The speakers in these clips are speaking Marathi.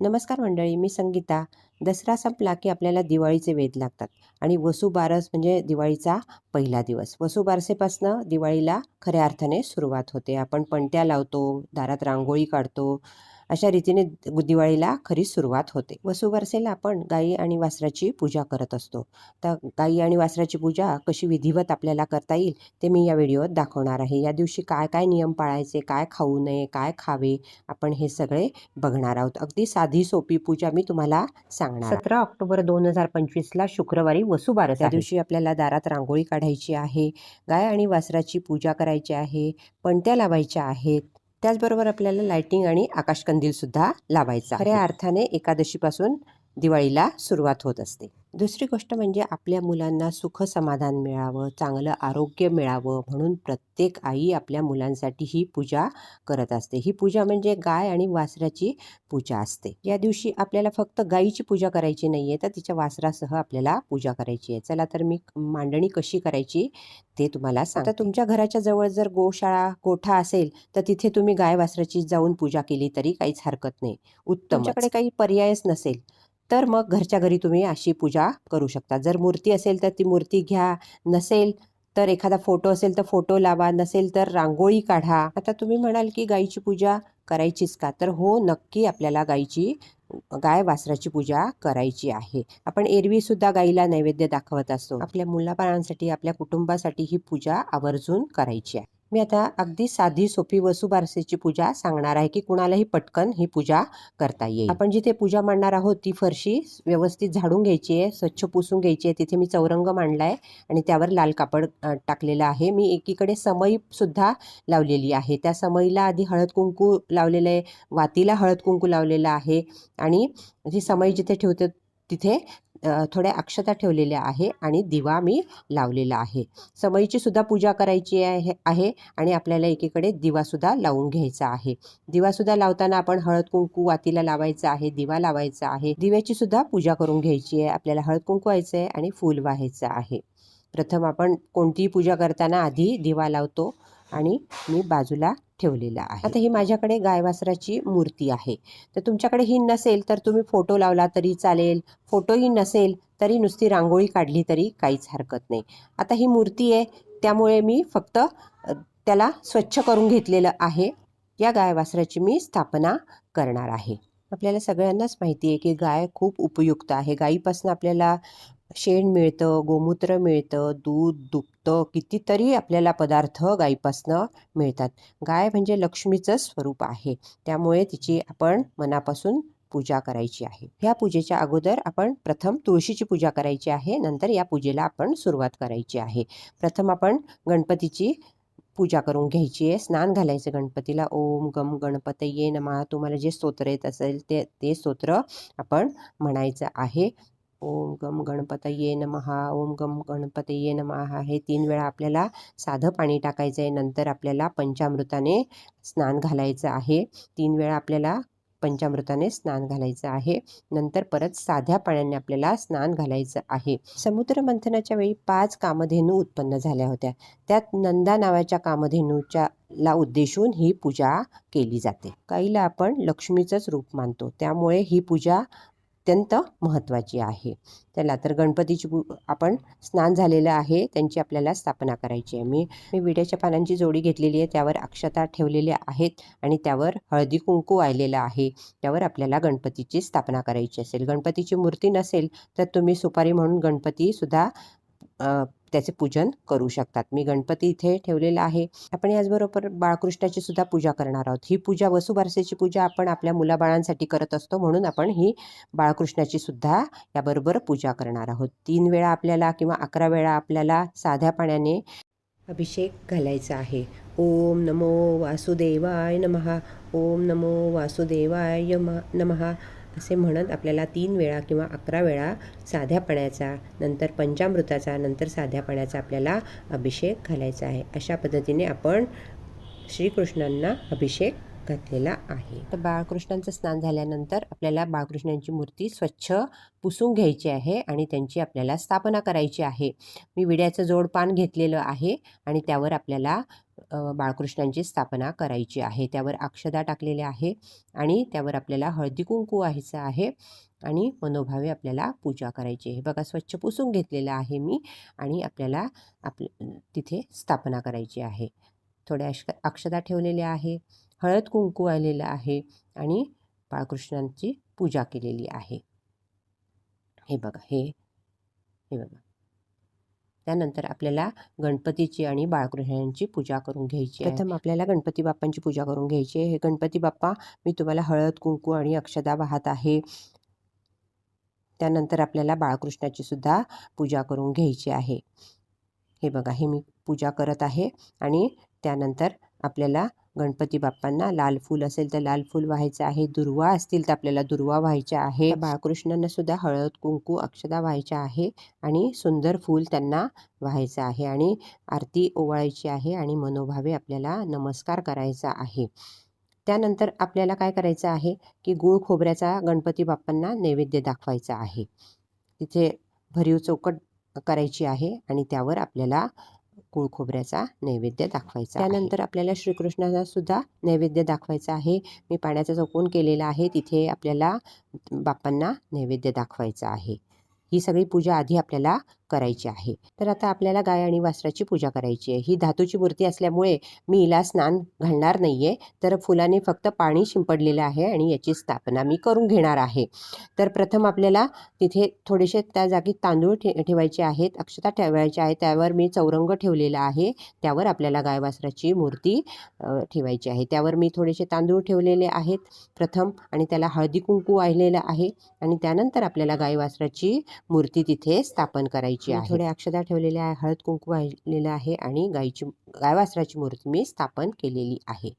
नमस्कार मंडळी मी संगीता. दसरा संपला की आपल्याला दिवाळीचे वेध लागतात. आणि वसुबारस म्हणजे दिवाळीचा पहिला दिवस. वसुबारसेपासनं दिवाळीला खऱ्या अर्थाने सुरुवात होते. आपण पणत्या लावतो दारात रांगोळी काढतो अशा रीतीने दिवाळीला खरी सुरुवात होते. वसुबारसेला आपण गाई आणि वासराची पूजा करत असतो. तर गाई आणि वासराची पूजा कशी विधिवत आपल्याला करता येईल ते मी या व्हिडिओत दाखवणार आहे. या दिवशी काय काय नियम पाळायचे काय खाऊ नये काय खावे आपण हे सगळे बघणार आहोत. अगदी साधी सोपी पूजा मी तुम्हाला सांगणार सतरा ऑक्टोबर दोन हजार पंचवीसला शुक्रवारी वसुबारस त्या दिवशी आपल्याला दारात रांगोळी काढायची आहे गाय आणि वासराची पूजा करायची आहे पणत्या लावायच्या आहेत त्याचबरोबर आपल्याला लाइटिंग आणि आकाशकंदीलसुद्धा लावायचा खऱ्या अर्थाने एकादशीपासून दिवाळीला सुरुवात होत असते. दुसरी गोष्ट म्हणजे आपल्या मुलांना सुख समाधान मिळावं चांगलं आरोग्य मिळावं म्हणून प्रत्येक आई आपल्या मुलांसाठी ही पूजा करत असते. ही पूजा म्हणजे गाय आणि वासराची पूजा असते. या दिवशी आपल्याला फक्त गायीची पूजा करायची नाही आहे तर तिच्या वासरासह आपल्याला पूजा करायची आहे. चला तर मी मांडणी कशी करायची ते तुम्हाला सांगता. तुमच्या घराच्या जवळ जर गोशाळा गोठा असेल तर तिथे तुम्ही गाय वासराची जाऊन पूजा केली तरी काहीच हरकत नाही. उत्तम तुमच्याकडे काही पर्यायच नसेल. तर मग घरच्या घरी तुम्ही अशी पूजा करू शकता. जर मूर्ती असेल तर ती मूर्ती घ्या नसेल तर एखादा फोटो असेल तर फोटो लावा नसेल तर रांगोळी काढा. आता तुम्ही म्हणाल की गाईची पूजा करायचीच का? तर हो नक्की आपल्याला गाईची गाय वासराची पूजा करायची आहे. आपण एरवीसुद्धा गाईला नैवेद्य दाखवत असतो. आपल्या मुलाबाळांसाठी आपल्या कुटुंबासाठी ही पूजा आवर्जून करायची आहे. मी आता अगदी साधी सोपी वसुबारसेची पूजा सांगणार आहे की कुणालाही पटकन ही पूजा करता येईल. आपण जिथे पूजा मांडणार आहोत ती फरशी व्यवस्थित झाडून घ्यायची आहे स्वच्छ पुसून घ्यायची आहे. तिथे मी चौरंग मांडलाय आणि त्यावर लाल कापड टाकलेलं आहे. मी एकीकडे समई सुद्धा लावलेली आहे. त्या समईला आधी हळद कुंकू लावलेलं आहे वातीला हळद कुंकू लावलेलं आहे आणि जी समई जिथे ठेवते तिथे थोड्या अक्षता ठेवलेल्या आहे आणि दिवा मी लावलेला आहे. समईची सुद्धा पूजा करायची आहे आहे आणि आपल्याला एकीकडे दिवासुद्धा लावून घ्यायचा आहे. दिवासुद्धा लावताना आपण हळद कुंकू वातीला लावायचं आहे दिवा लावायचा आहे. दिव्याची सुद्धा पूजा करून घ्यायची आहे. आपल्याला हळद कुंकू व्हायचं आहे आणि फूल व्हायचं आहे. प्रथम आपण कोणतीही पूजा करताना आधी दिवा लावतो. आणि मी बाजूला ठेवलेला आहे. आता ही माझ्याकडे गायवासराची मूर्ती आहे. तर तुमच्याकडे ही नसेल तर तुम्ही फोटो लावला तरी चालेल. फोटोही नसेल तरी नुसती रांगोळी काढली तरी काहीच हरकत नाही. आता ही मूर्ती आहे. त्यामुळे मी फक्त त्याला स्वच्छ करून घेतलेलं आहे. या गायवासराची मी स्थापना करणार आहे. आपल्याला सगळ्यांनाच माहिती आहे की गाय खूप उपयुक्त आहे. गायीपासून आपल्याला शेण मिळतं गोमूत्र मिळतं दूध दुभतं कितीतरी आपल्याला पदार्थ गायीपासनं मिळतात. गाय म्हणजे लक्ष्मीचं स्वरूप आहे. त्यामुळे तिची आपण मनापासून पूजा करायची आहे. ह्या पूजेच्या अगोदर आपण प्रथम तुळशीची पूजा करायची आहे. नंतर या पूजेला आपण सुरुवात करायची आहे. प्रथम आपण गणपतीची पूजा करून घ्यायची आहे. स्नान घालायचं गणपतीला. ओम गम गणपतये नमा. तुम्हाला जे स्तोत्र येत असेल ते ते स्तोत्र आपण म्हणायचं आहे. ओम गम गणपतये नमः ओम गम गणपतये नमः. हे तीन वेळा आपल्याला साधं पाणी टाकायचं आहे नंतर आपल्याला पंचामृताने स्नान घालायचं आहे. तीन वेळा आपल्याला पंचामृताने स्नान घालायचं आहे. नंतर परत साध्या पाण्याने आपल्याला स्नान घालायचं आहे. समुद्र मंथनाच्या वेळी पाच कामधेनू उत्पन्न झाल्या होत्या. त्यात नंदा नावाच्या कामधेनूच्या ला उद्देशून ही पूजा केली जाते. काहीला आपण लक्ष्मीचंच रूप मानतो. त्यामुळे ही पूजा अत्यंत महत्त्वाची आहे. त्याला तर गणपतीची आपण स्नान झालेलं आहे त्यांची आपल्याला स्थापना करायची आहे. मी मी विड्याच्या पानांची जोडी घेतलेली आहे त्यावर अक्षता ठेवलेल्या आहेत आणि त्यावर हळदी कुंकू वाहिलेलं आहे. त्यावर आपल्याला गणपतीची स्थापना करायची असेल. गणपतीची मूर्ती नसेल तर तुम्ही सुपारी म्हणून गणपतीसुद्धा त्याचे पूजन करू शकतात. मी गणपती इथे ठेवलेला आहे. आपण याचबरोबर बाळकृष्णाची सुद्धा पूजा करणार आहोत. ही पूजा वसुबारसेची पूजा आपण आपल्या मुलाबाळांसाठी करत असतो. म्हणून आपण ही बाळकृष्णाची सुद्धा याबरोबर पूजा करणार आहोत. तीन वेळा आपल्याला किंवा अकरा वेळा आपल्याला साध्या पाण्याने अभिषेक घालायचा आहे. ओम नमो वासुदेवाय नमः. ओम नमो वासुदेवाय म नमः. असे म्हणत आपल्याला तीन वेळा किंवा अकरा वेळा साध्या पाण्याचा नंतर पंचामृताचा नंतर साध्या पाण्याचा आपल्याला अभिषेक घालायचा आहे. अशा पद्धतीने आपण श्रीकृष्णांना अभिषेक घातलेला आहे. तर बाळकृष्णांचं स्नान झाल्यानंतर आपल्याला बाळकृष्णांची मूर्ती स्वच्छ पुसून घ्यायची आहे आणि त्यांची आपल्याला स्थापना करायची आहे. मी विड्याचं जोडपान घेतलेलं आहे आणि त्यावर आपल्याला बाळकृष्णांची स्थापना करायची आहे. त्यावर अक्षदा टाकलेल्या आहे आणि त्यावर आपल्याला हळदी कुंकू व्हायचं आहे आणि मनोभावे आपल्याला पूजा करायची आहे. बघा स्वच्छ पुसून घेतलेलं आहे मी आणि आपल्याला आप तिथे स्थापना करायची आहे. थोड्या अक्ष अक्षदा ठेवलेल्या आहे हळद कुंकू आलेलं आहे आणि बाळकृष्णांची पूजा केलेली आहे. हे बघा हे हे बघा. त्यानंतर आपल्याला गणपतीची आणि बाळकृष्णांची पूजा करून घ्यायची प्रथम आपल्याला गणपती बाप्पांची पूजा करून घ्यायची आहे. हे गणपती बाप्पा मी तुम्हाला हळद कुंकू आणि अक्षदा वाहत आहे. त्यानंतर आपल्याला बाळकृष्णाची सुद्धा पूजा करून घ्यायची आहे. हे बघा हे मी पूजा करत आहे. आणि त्यानंतर आपल्याला गणपती बाप्पांना लाल फूल असेल तर लाल फूल व्हायचं आहे दुर्वा असतील तर आपल्याला दुर्वा व्हायच्या आहे. बाळकृष्णांना सुद्धा हळद कुंकू अक्षदा व्हायच्या आहे आणि सुंदर फूल त्यांना व्हायचं आहे आणि आरती ओवाळायची आहे आणि मनोभावे आपल्याला नमस्कार करायचा आहे. त्यानंतर आपल्याला काय करायचं आहे की गूळ खोबऱ्याचा गणपती बाप्पांना नैवेद्य दाखवायचा आहे. तिथे भरीव चौकट करायची आहे आणि त्यावर आपल्याला खोबऱ्याचा नैवेद्य दाखवायचा त्यानंतर आपल्याला श्रीकृष्णाला सुद्धा नैवेद्य दाखवायचा आहे. मी पाण्याचा चौकोन केलेला आहे. तिथे आपल्याला बाप्पांना नैवेद्य दाखवायचा आहे. ही सगळी पूजा आधी आपल्याला करायची आहे. तर आता आपल्याला गाय आणि वासराची पूजा करायची आहे. ही धातूची मूर्ती असल्यामुळे मी हिला स्नान घालणार नाही आहे तर फुलाने फक्त पाणी शिंपडलेलं आहे आणि याची स्थापना मी करून घेणार आहे. तर प्रथम आपल्याला तिथे थोडेसे त्या जागी तांदूळ ठे ठेवायचे आहेत. अक्षता ठेवायच्या आहेत. त्यावर मी चौरंग ठेवलेला आहे. त्यावर आपल्याला गाय वासराची मूर्ती ठेवायची आहे. त्यावर मी थोडेसे तांदूळ ठेवलेले आहेत. प्रथम आणि त्याला हळदी कुंकू वाहिलेलं आहे. आणि त्यानंतर आपल्याला गाय वासराची मूर्ती तिथे स्थापन करायची करायची आहे. थोड्या अक्षदा ठेवलेल्या आहे. हळद कुंकू वाहिलेलं आहे आणि गायची गायवासराची मूर्ती मी स्थापन केलेली आहे.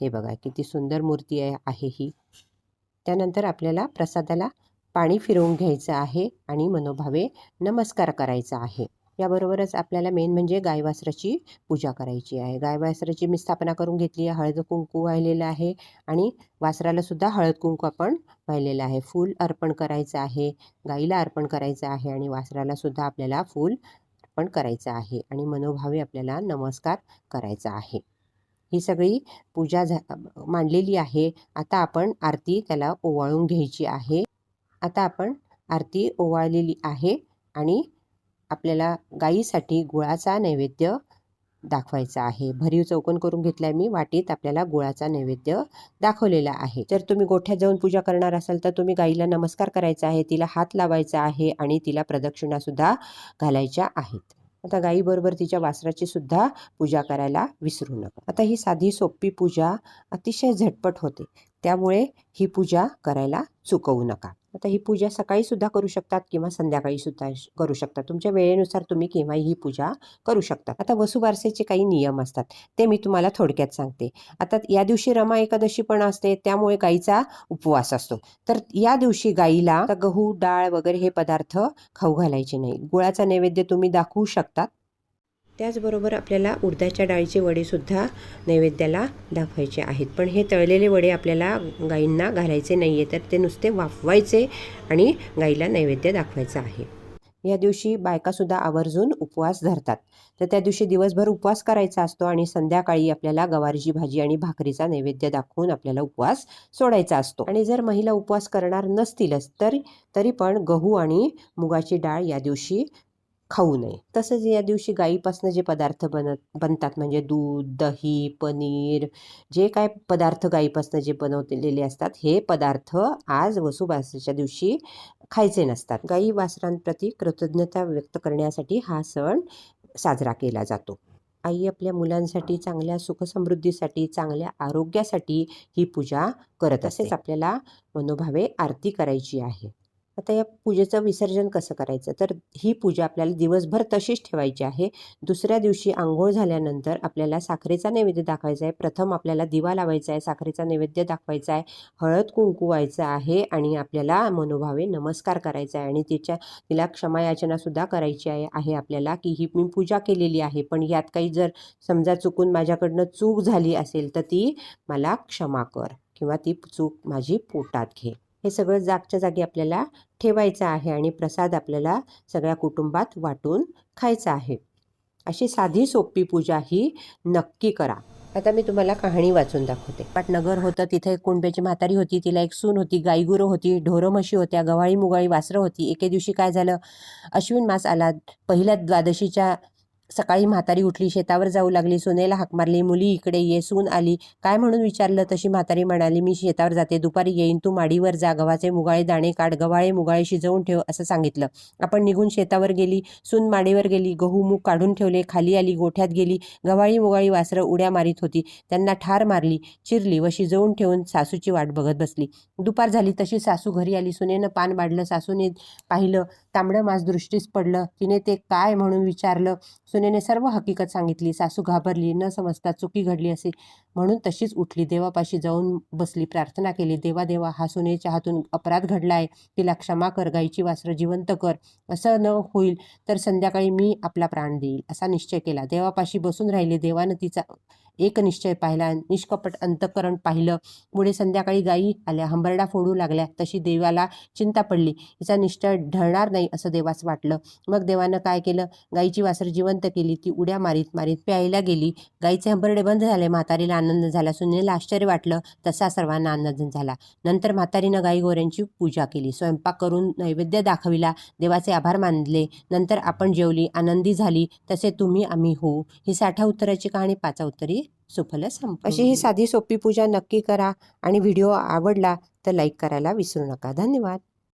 हे बघा किती सुंदर मूर्ती आहे ही. त्यानंतर आपल्याला प्रसादाला पाणी फिरवून घ्यायचं आहे आणि मनोभावे नमस्कार करायचा आहे. याबरोबरच आपल्याला मेन म्हणजे गायवासराची पूजा करायची आहे. गायवासराची मी स्थापना करून घेतली आहे. हळद कुंकू वाहिलेलं आहे आणि वासरालासुद्धा हळद कुंकू आपण वाहिलेलं आहे. फूल अर्पण करायचं आहे. गाईला अर्पण करायचं आहे आणि वासरालासुद्धा आपल्याला फूल अर्पण करायचं आहे आणि मनोभावे आपल्याला नमस्कार करायचा आहे. ही सगळी पूजा झा मांडलेली आहे. आता आपण आरती त्याला ओवाळून घ्यायची आहे. आता आपण आरती ओवाळलेली आहे आणि आपल्याला गाईसाठी गुळाचा नैवेद्य दाखवायचा आहे. भरीव चौकन करून घेतलाय मी वाटीत आपल्याला गुळाचा नैवेद्य दाखवलेला आहे. जर तुम्ही गोठ्यात जाऊन पूजा करणार असाल तर तुम्ही गाईला नमस्कार करायचा आहे तिला हात लावायचा आहे आणि तिला प्रदक्षिणा सुद्धा घालायच्या आहेत. आता गाईबरोबर तिच्या वासराची सुद्धा पूजा करायला विसरू नका. आता ही साधी सोपी पूजा अतिशय झटपट होते. त्यामुळे ही पूजा करायला चुकवू नका. आता ही पूजा सकाळी सुद्धा करू शकतात किंवा संध्याकाळी सुद्धा करू शकतात. तुमच्या वेळेनुसार तुम्ही केव्हा ही पूजा करू शकता आता वसुबारसेचे काही नियम असतात. ते मी तुम्हाला थोडक्यात सांगते. आता या दिवशी रमा एकादशी पण असते. त्यामुळे गाईचा उपवास असतो. तर या दिवशी गाईला गहू डाळ वगैरे हे पदार्थ खाऊ घालायचे नाही. गुळाचा नैवेद्य तुम्ही दाखवू शकतात. त्याचबरोबर आपल्याला उडदाच्या डाळीचे वडेसुद्धा नैवेद्याला दाखवायचे आहेत. पण हे तळलेले वडे आपल्याला गाईंना घालायचे नाही आहे तर ते नुसते वाफवायचे आणि गाईला नैवेद्य दाखवायचं आहे. या दिवशी बायकासुद्धा आवर्जून उपवास धरतात. तर त्या दिवशी दिवसभर उपवास करायचा असतो आणि संध्याकाळी आपल्याला गवारीची भाजी आणि भाकरीचा नैवेद्य दाखवून आपल्याला उपवास सोडायचा असतो. आणि जर महिला उपवास करणार नसतीलच तर तरी पण गहू आणि मुगाची डाळ या दिवशी खाऊ नये. तसंच या दिवशी गाईपासून जे पदार्थ बनत बनतात म्हणजे दूध दही पनीर जे काय पदार्थ गाईपासून जे बनवलेले असतात हे पदार्थ आज वसुबारसेच्या दिवशी खायचे नसतात. गाई वासरांप्रती कृतज्ञता व्यक्त करण्यासाठी हा सण साजरा केला जातो. आई आपल्या मुलांसाठी चांगल्या सुखसमृद्धीसाठी चांगल्या आरोग्यासाठी ही पूजा करत असेच आपल्याला मनोभावे आरती करायची आहे. आता या पूजेचं विसर्जन कसं करायचं? तर ही पूजा आपल्याला दिवसभर तशीच ठेवायची आहे. दुसऱ्या दिवशी आंघोळ झाल्यानंतर आपल्याला साखरेचा नैवेद्य दाखवायचा आहे. प्रथम आपल्याला दिवा लावायचा आहे साखरेचा नैवेद्य दाखवायचा आहे हळद कुंकू व्हायचं आहे आणि आपल्याला मनोभावे नमस्कार करायचा आहे. आणि तिच्या तिला क्षमायाचनासुद्धा करायची आहे आहे आपल्याला की ही मी पूजा केलेली आहे. पण यात काही जर समजा चुकून माझ्याकडनं चूक झाली असेल तर ती मला क्षमा कर किंवा ती चूक माझी पोटात घे. हे सगळं जागच्या जागी आपल्याला ठेवायचं आहे आणि प्रसाद आपल्याला सगळ्या कुटुंबात वाटून खायचा आहे. अशी साधी सोपी पूजा ही नक्की करा. आता मी तुम्हाला कहाणी वाचून दाखवते. पाटनगर होतं तिथे एक म्हातारी होती तिला एक सून होती गायगुरं होती ढोरं म्हशी होत्या गव्हाळी मुगाळी वासरं होती. एके दिवशी काय झालं? अश्विन मास आला. पहिल्या द्वादशीच्या सकाळी म्हातारी उठली शेतावर जाऊ लागली सुनेला हाक मारली मुली इकडे ये सून आली. काय म्हणून विचारलं? तशी म्हातारी म्हणाली मी शेतावर जाते दुपारी येईन तू माडीवर जा गव्हाचे मुगाळे दाणे काढ गव्हाळे मुगाळे शिजवून ठेव असं सांगितलं. आपण निघून शेतावर गेली सून माडीवर गेली गहू मूग काढून ठेवले खाली आली गोठ्यात गेली गव्हाळी मुगाळी वासरं उड्या मारीत होती. त्यांना ठार मारली चिरली व शिजवून ठेवून सासूची वाट बघत बसली. दुपार झाली तशी सासू घरी आली सुनेनं पान बाडलं सासूने पाहिलं तांबडं मास दृष्टीस पडलं तिने ते काय म्हणून विचारलं? सुनेने सर्व हकीकत सांगितली. सासू घाबरली न समजता चुकी घडली असे. म्हणून तशीच उठली. देवापाशी जाऊन बसली प्रार्थना केली. देवा देवा हा सुनेच्या हातून अपराध घडला आहे. तिला क्षमा कर गाईची वासरं जिवंत कर. असं न होईल तर संध्याकाळी मी आपला प्राण देईल असा निश्चय केला. देवापाशी बसून राहिले. देवानं तिचा एक निश्चय पाहिला. निष्कपट अंतकरण पाहिलं. पुढे संध्याकाळी गायी आल्या. हंबरडा फोडू लागल्या. तशी देवाला चिंता पडली. हिचा निश्चय ढळणार नाही असं देवास वाटलं. मग देवानं काय केलं? गाईची वासर जिवंत केली. ती उड्या मारीत मारीत प्यायला गेली. गाईचे हंबरडे बंद झाले. म्हातारीला आनंद झाला. सुनेला आश्चर्य वाटलं. तसा सर्वांना आनंद झाला. नंतर म्हातारीनं गाई गोऱ्यांची पूजा केली. स्वयंपाक करून नैवेद्य दाखविला. देवाचे आभार मानले. नंतर आपण जेवली. आनंदी झाली. तसे तुम्ही आम्ही हो ही साठा उत्तराची कहाणी पाचा उत्तरी सुफल संप अशी ही साधी सोपी पूजा नक्की करा आणि व्हिडिओ आवडला तर लाईक करायला विसरू नका. धन्यवाद.